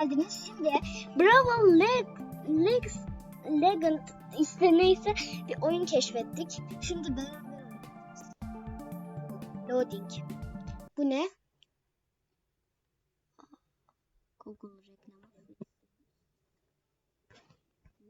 geldiniz. Şimdi Bravo Leg, Legs, Legend işte neyse bir oyun keşfettik. Şimdi oynayacağız. Loading. Bu ne? Google reklamı.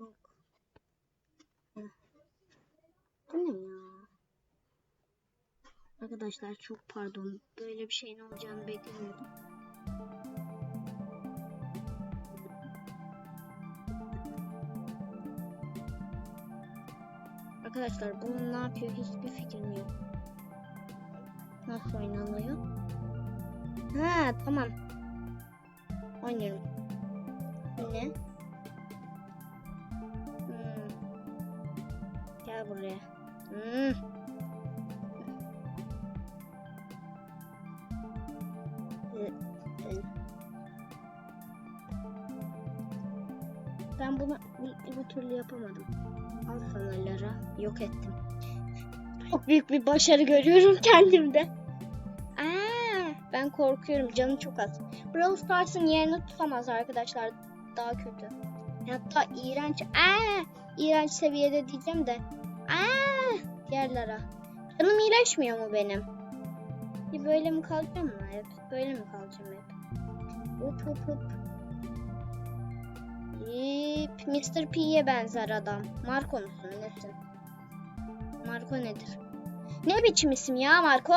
Yok. Heh. Bu ne ya? Arkadaşlar çok pardon. Böyle bir şeyin olacağını beklemiyordum. Arkadaşlar bunun ne yapıyor hiçbir fikrim yok. Nasıl oynanıyor? Ha tamam. Oynayalım. Bu ne? Hmm. Gel buraya. Hmm. Ben bunu bir, bir türlü yapamadım. Al sana Lara. Yok ettim. Çok büyük bir başarı görüyorum kendimde. Aa, ben korkuyorum. Canı çok az. Brawl Stars'ın yerini tutamaz arkadaşlar. Daha kötü. Hatta iğrenç. Aa, iğrenç seviyede diyeceğim de. Aa, diğer Lara. Canım iyileşmiyor mu benim? Böyle mi kalacağım mı hep? Böyle mi kalacağım hep? Hıp hıp hıp. Yip, Mr. P'ye benzer adam. Marco musun nesin? Marco nedir? Ne biçim isim ya Marco?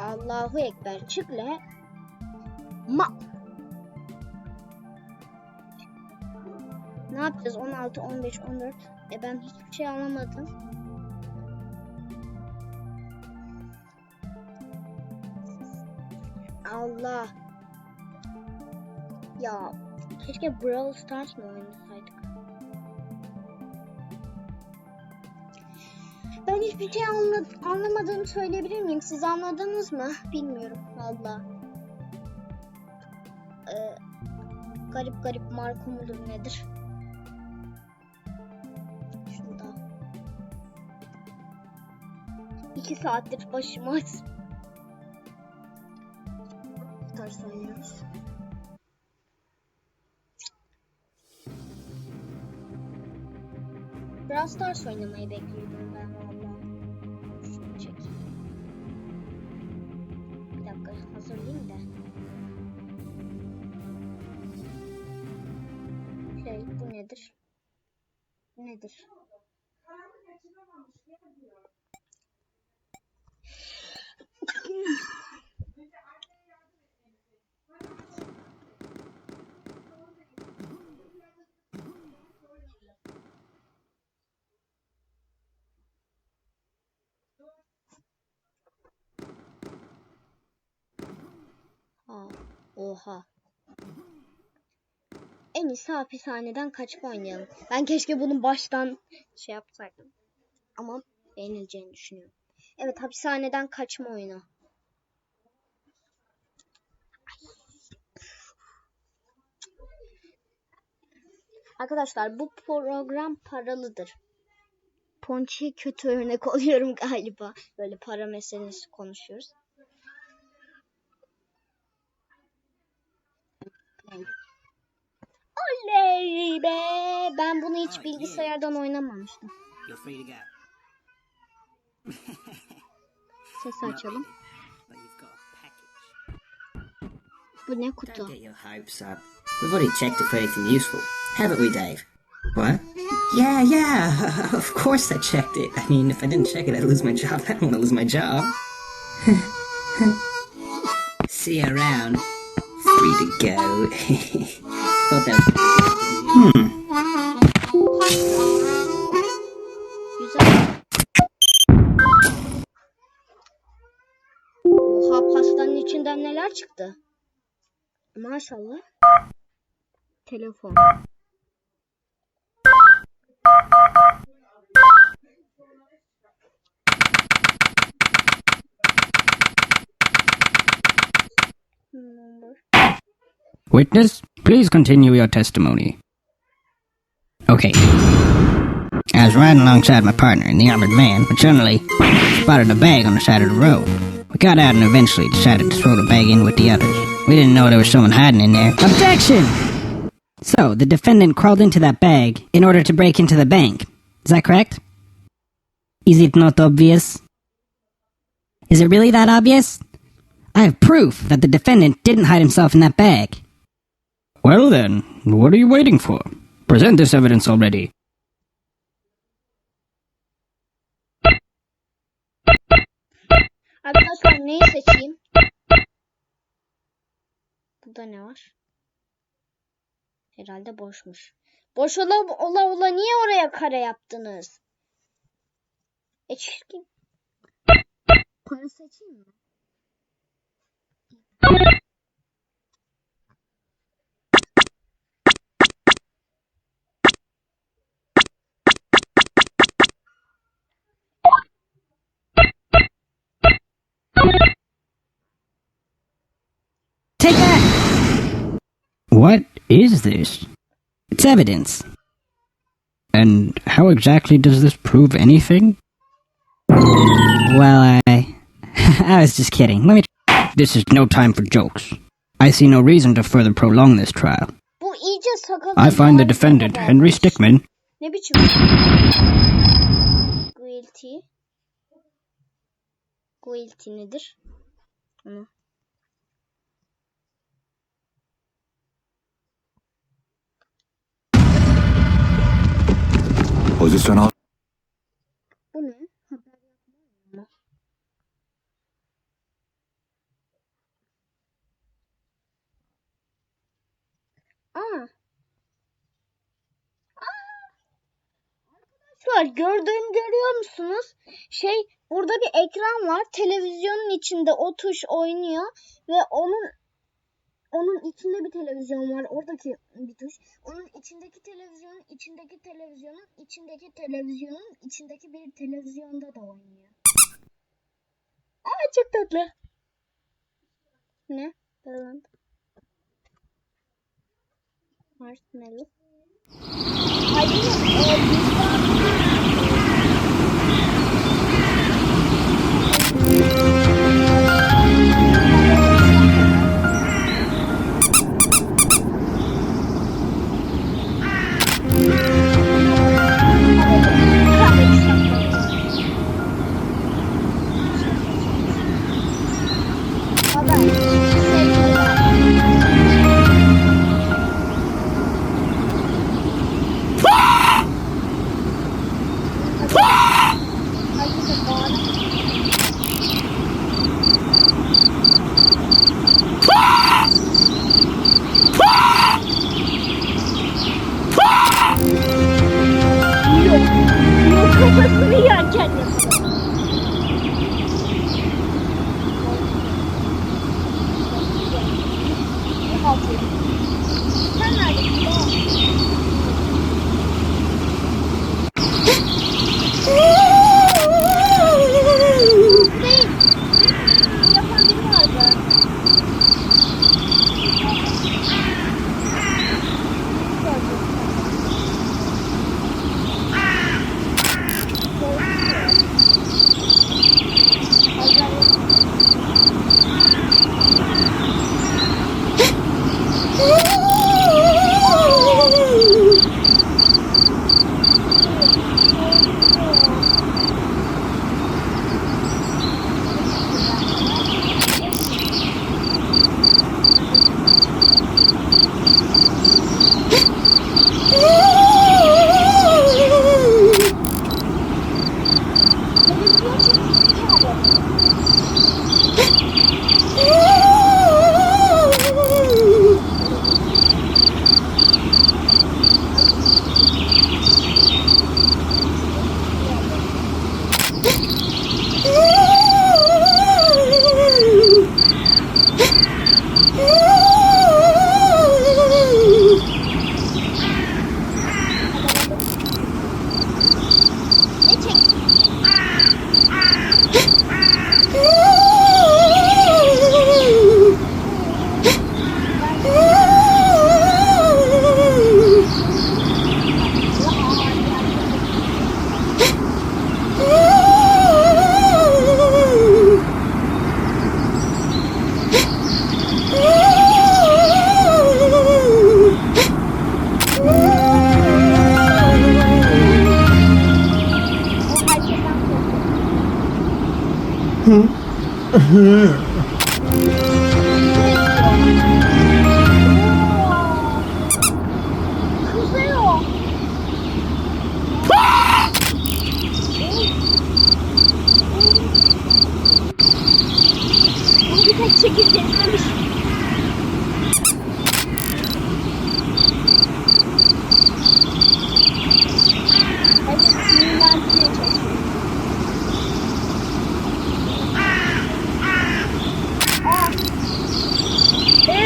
Allahu Ekber çık le. Ma. Ne yapacağız? 16, 15, 14. E ben hiçbir şey anlamadım. Allah. Ya keşke Brawl Stars mı oynasaydık? Ben hiçbir şey anla- anlamadığımı söyleyebilir miyim? Siz anladınız mı? Bilmiyorum valla. Ee, garip garip marka mudur nedir? Şurada. İki saattir başım aç. Stars oynuyoruz. Brawl Stars oynamayı bekliyordum ben valla. Şunu çekeyim. Bir dakika hazırlayayım da. Şey bu nedir? Bu nedir? Ha, oha. En iyisi hapishaneden kaçıp oynayalım. Ben keşke bunu baştan şey yapsaydım. Ama beğenileceğini düşünüyorum. Evet hapishaneden kaçma oyunu. Arkadaşlar bu program paralıdır. Ponçi'ye kötü örnek oluyorum galiba. Böyle para meselesi konuşuyoruz. Oley be! Ben bunu hiç bilgisayardan oynamamıştım. Sesi açalım. Bu ne kutu? We've already checked it for anything useful, haven't we, Dave? What? Yeah, yeah. Of course I checked it. I mean, if I didn't check it, I'd lose my job. I don't want to lose my job. See you around. Free to go. Thought that was. Hmm. Güzel. Oha pastanın içinden neler çıktı? Maşallah. Telefon. Number. Witness, please continue your testimony. Okay. I was riding alongside my partner in the armored van when suddenly spotted a bag on the side of the road. We got out and eventually decided to throw the bag in with the others. We didn't know there was someone hiding in there. Objection! So, the defendant crawled into that bag in order to break into the bank. Is that correct? Is it not obvious? Is it really that obvious? I have proof that the defendant didn't hide himself in that bag. Well then, what are you waiting for? Present this evidence already. Arkadaşlar neyi seçeyim? Burada ne var? Herhalde boşmuş. Boş ola ola ola niye oraya kare yaptınız? E çirkin. Para seçeyim mi? Take that! What is this? It's evidence. And how exactly does this prove anything? Well, I. I was just kidding. Let me. This is no time for jokes. I see no reason to further prolong this trial. Bu iyice sakallı. I find the defendant, Henry varmış. Stickmin, Ne? Guilty. Guilty nedir? Onu. Pozisyon al. Bu ne? Haber mu? Aa. Arkadaşlar gördüğüm görüyor musunuz? Şey burada bir ekran var. Televizyonun içinde o tuş oynuyor ve onun onun içinde bir televizyon var. Oradaki bir tuş. Onun içindeki televizyonun içindeki televizyonun içindeki televizyonun içindeki bir televizyonda da oynuyor. Aa çok tatlı. Ne? Falan. Marshmallow. Hayır, 行機館内ですね Thank you. Ne อื้อหื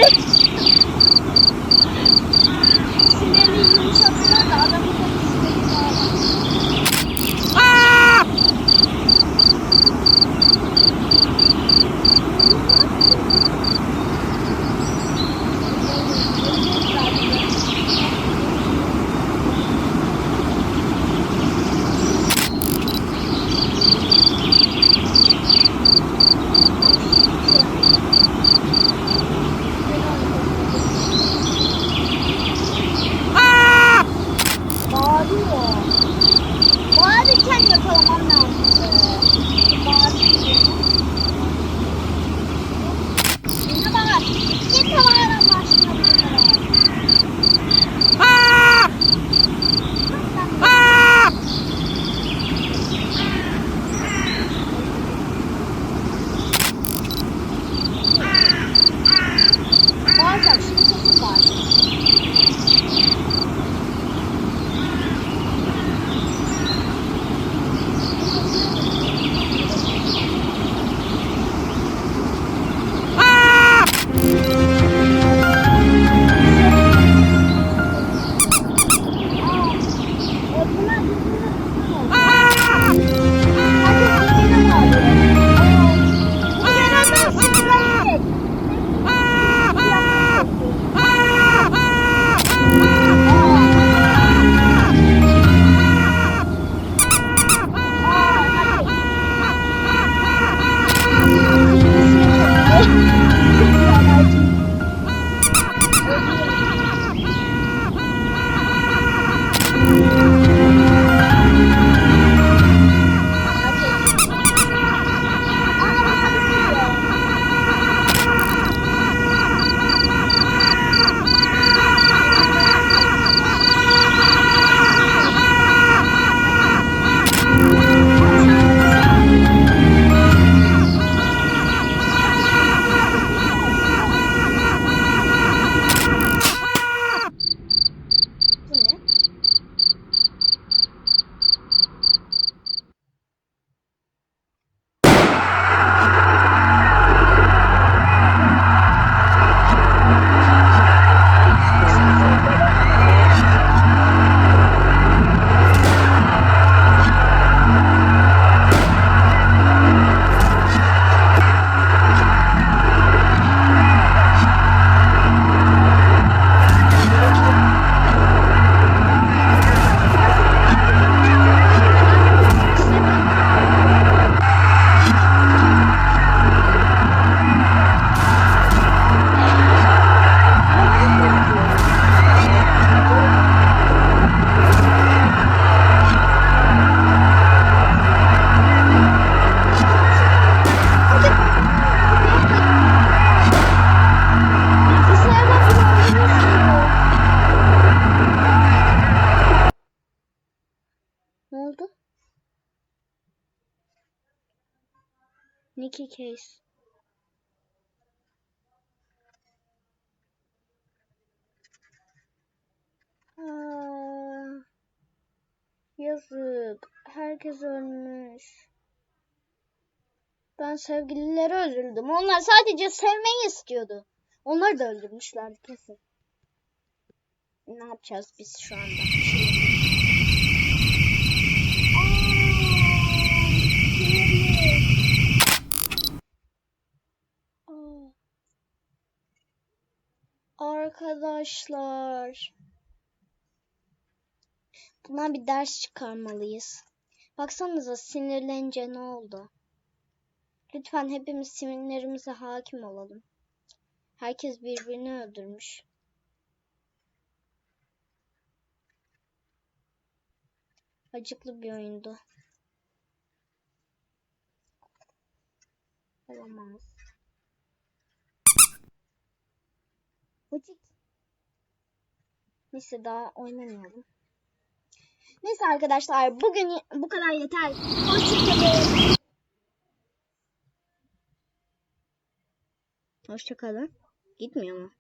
Evet. 마디찬 여처럼 만나는데 마디 인사방아 인사방아란 맛있는 아! 아! 맞아, 진짜 맛있어. Ne oldu? Nicky Case. Aa, yazık. Herkes ölmüş. Ben sevgililere üzüldüm. Onlar sadece sevmeyi istiyordu. Onları da öldürmüşlerdi kesin. Ne yapacağız biz şu anda? Bir şey yapalım. Aa, Arkadaşlar. Buna bir ders çıkarmalıyız. Baksanıza sinirlenince ne oldu? Lütfen hepimiz sinirlerimize hakim olalım. Herkes birbirini öldürmüş. Acıklı bir oyundu. Olamaz. Ucik. Neyse daha oynamayalım. Neyse arkadaşlar bugün bu kadar yeter. Hoşçakalın. Hoşçakalın. Gitmiyor mu?